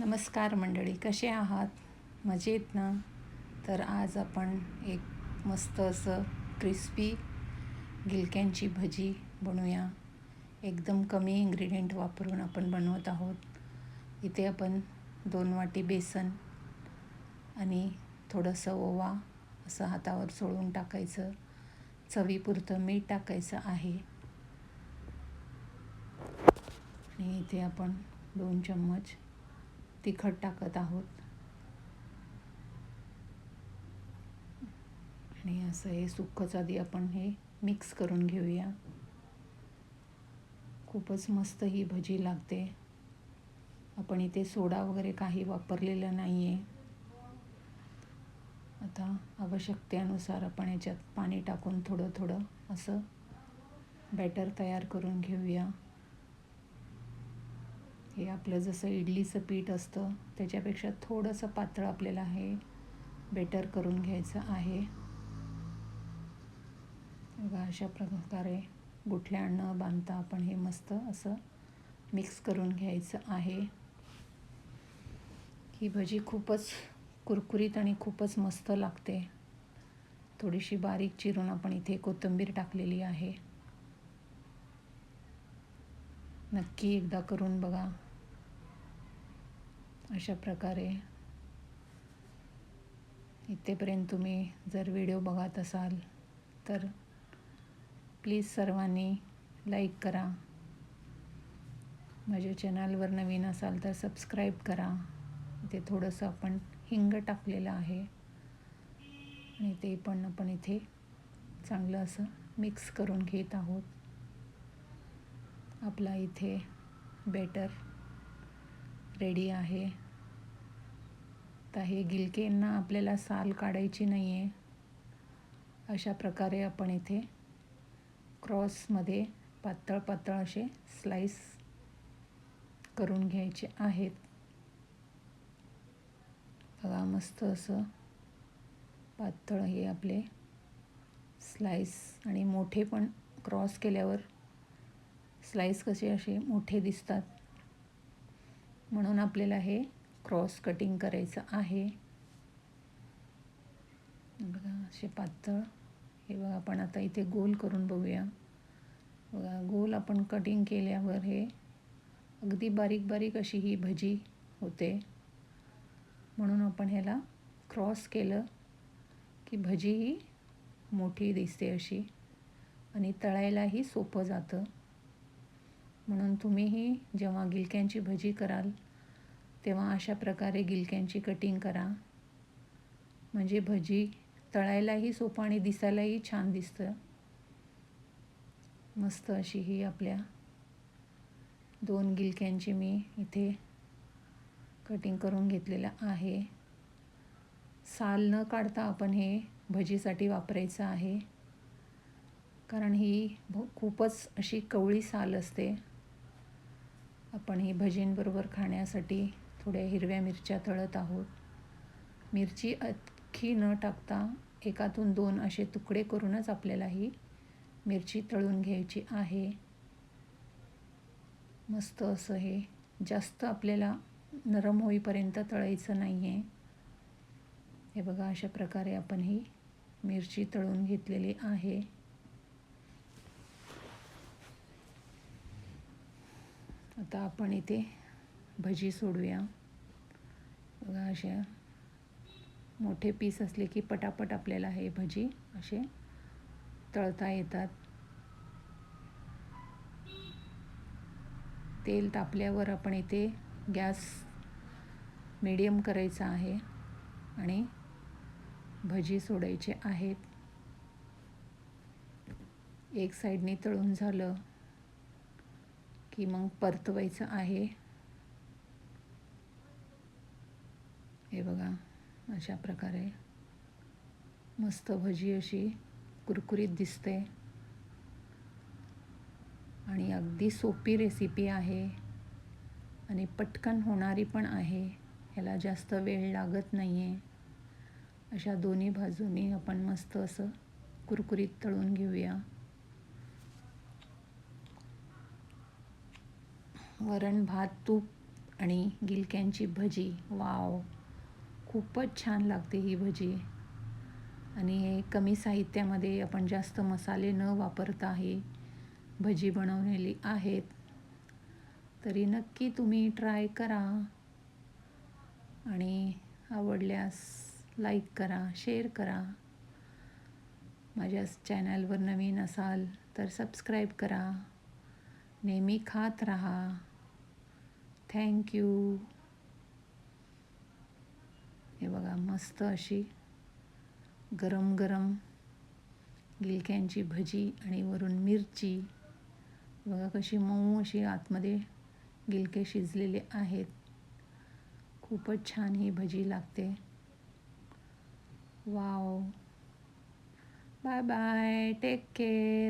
नमस्कार मंडळी कसे आहात? मजेत ना? तर आज आपण एक मस्त असं क्रिस्पी गिलक्यांची भजी बनवूया. एकदम कमी इन्ग्रेडियंट वापरून आपण बनवत आहोत. इथे आपण दोन वाटी बेसन आणि थोडंसं ओवा असं हातावर सोडून टाकायचं. चवीपुरतं मीठ टाकायचं आहे. आणि इथे आपण दोन चम्मच तिखट टाकत आहोत. आणि असं हे सुक्कच आधी आपण हे मिक्स करून घेऊया. खूपच मस्त ही भजी लागते. आपण इथे सोडा वगैरे काही वापरलेलं नाही आहे आता आवश्यकतेनुसार आपण याच्यात पाणी टाकून थोडं थोडं असं बॅटर तयार करून घेऊया. हे आपलं जसं इडलीचं पीठ असतं त्याच्यापेक्षा थोडंसं पातळ आपल्याला हे बेटर करून घ्यायचं आहे. बघा अशा प्रकारे गुठल्या न बांधता आपण हे मस्त असं मिक्स करून घ्यायचं आहे. ही भजी खूपच कुरकुरीत आणि खूपच मस्त लागते. थोडीशी बारीक चिरून आपण इथे कोथिंबीर टाकलेली आहे. नक्की एकदा करून बघा. अशा प्रकारे. इथेपर्यंत तुम्ही जर व्हिडिओ बघत असाल तर प्लीज सर्वांनी लाईक करा. माझ्या चॅनलवर नवीन असाल तर सबस्क्राईब करा. इथे थोडंसं आपण हिंग टाकलेलं आहे. आणि ते पण आपण इथे चांगलं असं मिक्स करून घेत आहोत. आपला इथे बेटर रेडी आहे. तर हे गिलकेंना आपल्याला साल काढायची नाही आहे अशा प्रकारे आपण इथे क्रॉसमध्ये पातळ पातळ असे स्लाईस करून घ्यायचे आहेत. बघा मस्त असं पातळ हे आपले स्लाईस आणि मोठे पण क्रॉस केल्यावर स्लाईस कसे असे मोठे दिसतात. म्हणून आपल्याला हे क्रॉस कटिंग करायचं आहे. बघा असे पातळ. हे बघा आपण आता इथे गोल करून बघूया. बघा गोल आपण कटिंग केल्यावर हे अगदी बारीक बारीक अशी ही भजी होते. म्हणून आपण ह्याला क्रॉस केलं की भजी ही मोठी दिसते अशी. आणि तळायलाही सोपं जातं. म्हणून तुम्हीही जेव्हा गिलक्यांची भजी कराल तेव्हा अशा प्रकारे गिलक्यांची कटिंग करा. म्हणजे भजी तळायलाही सोपं आणि दिसायलाही छान दिसतं. मस्त अशी ही आपल्या दोन गिलक्यांची मी इथे कटिंग करून घेतलेलं आहे. साल न काढता आपण हे भजीसाठी वापरायचं आहे. कारण ही खूपच अशी कवळी साल असते. आपण ही भजींबरोबर खाण्यासाठी थोड्या हिरव्या मिरच्या तळत आहोत. मिरची अख्खी न टाकता एकातून दोन असे तुकडे करूनच आपल्याला ही मिरची तळून घ्यायची आहे. मस्त असं हे. जास्त आपल्याला नरम होईपर्यंत तळायचं नाही आहे हे बघा अशा प्रकारे आपण ही मिरची तळून घेतलेली आहे. आता आपण इथे भजी सोडूया. बघा अशा मोठे पीस असले की पटापट आपल्याला हे भजी असे तळता येतात. तेल तापल्यावर आपण इथे गॅस मीडियम करायचा आहे आणि भजी सोडायचे आहेत. एक साईडने तळून झालं. की मग परतवायचं आहे. हे बघा अशा प्रकारे मस्त भजी अशी कुरकुरीत दिसते. आणि अगदी सोपी रेसिपी आहे. आणि पटकन होणारी पण आहे. ह्याला जास्त वेळ लागत नाही आहे अशा दोन्ही बाजूनी आपण मस्त असं कुरकुरीत तळून घेऊया. वरण भात तूप आणि गिलक्यांची भजी. वाव! खूपच छान लागते ही भजी. आणि हे कमी साहित्यामध्ये आपण जास्त मसाले न वापरता ही भजी बनवलेली आहेत. तरी नक्की तुम्ही ट्राय करा आणि आवडल्यास लाईक करा शेअर करा. माझ्या चॅनलवर नवीन असाल तर सबस्क्राईब करा. नेहमी खात राहा. थँक्यू हे बघा मस्त अशी गरम गरम गिलक्यांची भजी आणि वरून मिरची. बघा कशी मऊ अशी आतमध्ये गिलके शिजलेले आहेत. खूपच छान ही भजी लागते. Wow bye bye take care